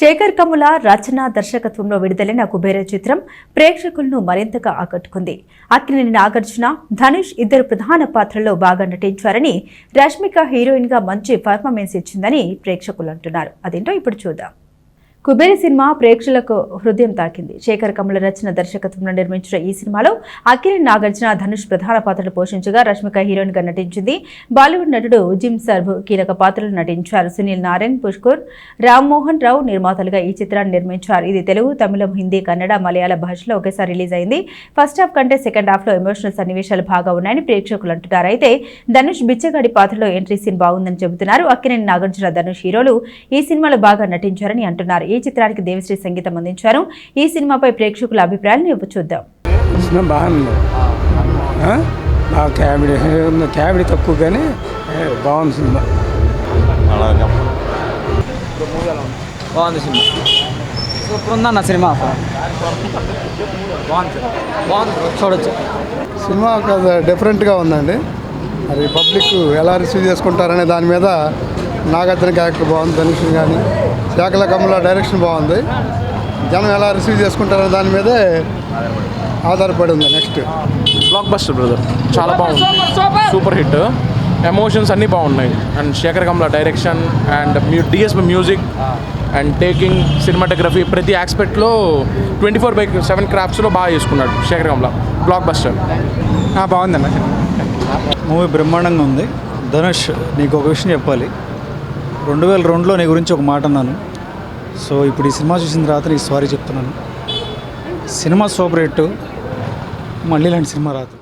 శేఖర్ కముల రచన దర్శకత్వంలో విడుదలైన కుబేర చిత్రం ప్రేక్షకులను మరింతగా ఆకట్టుకుంది. అక్కినేని నాగార్జున ధనుష్ ఇద్దరు ప్రధాన పాత్రల్లో బాగా నటించారని రష్మిక హీరోయిన్గా మంచి పర్ఫార్మెన్స్ ఇచ్చిందని ప్రేక్షకులు అంటున్నారు. అదేంటో ఇప్పుడు చూద్దాం. కుబేర సినిమా ప్రేక్షకులకు హృదయం తాకింది. శేఖర్ కమల రచన దర్శకత్వంలో నిర్మించిన ఈ సినిమాలో అఖిల్ నాగార్జున ధనుష్ ప్రధాన పాత్రలు పోషించగా రష్మిక హీరోయిన్గా నటించింది. బాలీవుడ్ నటుడు జిమ్ సర్బ్ కీలక పాత్రలు నటించారు. సునీల్ నారాయణ్ పుష్కర్ రామ్మోహన్ రావు నిర్మాతలుగా ఈ చిత్రాన్ని నిర్మించారు. ఇది తెలుగు తమిళం హిందీ కన్నడ మలయాళ భాషలో ఒకేసారి రిలీజ్ అయింది. ఫస్ట్ హాఫ్ కంటే సెకండ్ హాఫ్లో ఎమోషనల్ సన్నివేశాలు బాగా ఉన్నాయని ప్రేక్షకులు అంటున్నారు. అయితే ధనుష్ బిచ్చగాడి పాత్రలో ఎంట్రీ సీన్ బాగుందని చెబుతున్నారు. అక్కినేని నాగార్జున ధనుష్ హీరోలు ఈ సినిమాలో బాగా నటించారని అంటున్నారు. ఈ చిత్రానికి దేవిశ్రీ సంగీతం అందించారు. ఈ సినిమాపై ప్రేక్షకుల అభిప్రాయాలను చూద్దాం. సినిమా బాగుంది. ఉంది కామెడీ తక్కువ కానీ బాగుంది సినిమా. బాగుంది సినిమా. సూపర్ ఉందన్న సినిమా. బాగుంది. బాగుంది చూడొచ్చు. సినిమా డిఫరెంట్గా ఉందండి. మరి పబ్లిక్ ఎలా రిసీవ్ చేసుకుంటారనే దాని మీద నాగార్జున క్యారెక్టర్ బాగుంది ధనుష్ కానీ శాఖల కమల డైరెక్షన్ బాగుంది. జనం ఎలా రిసీవ్ చేసుకుంటారనే దాని మీదే ఆధారపడి ఉంది నెక్స్ట్ బ్లాక్ బస్టర్ బ్రదర్ చాలా బాగుంది. సూపర్ హిట్ ఎమోషన్స్ అన్నీ బాగున్నాయి. And Shekhar Kammula direction and mu DSP music and taking cinematography ప్రతి ఆస్పెక్ట్లో ట్వంటీ ఫోర్ బై సెవెన్ క్రాఫ్ట్స్లో బాగా చేసుకున్నాడు శేఖర్ కమల బ్లాక్ బస్టర్ బాగుందన్న మూవీ బ్రహ్మాండంగా ఉంది. ధనుష్ నీకు ఒక విషయం చెప్పాలి. రెండు వేల రెండులో నీ గురించి ఒక మాట అన్నాను. సో ఇప్పుడు ఈ సినిమా చూసిన తర్వాత నీకు సారీ చెప్తున్నాను. సినిమా సూపర్ హిట్ మళ్ళీ ఇలాంటి సినిమా రాదు.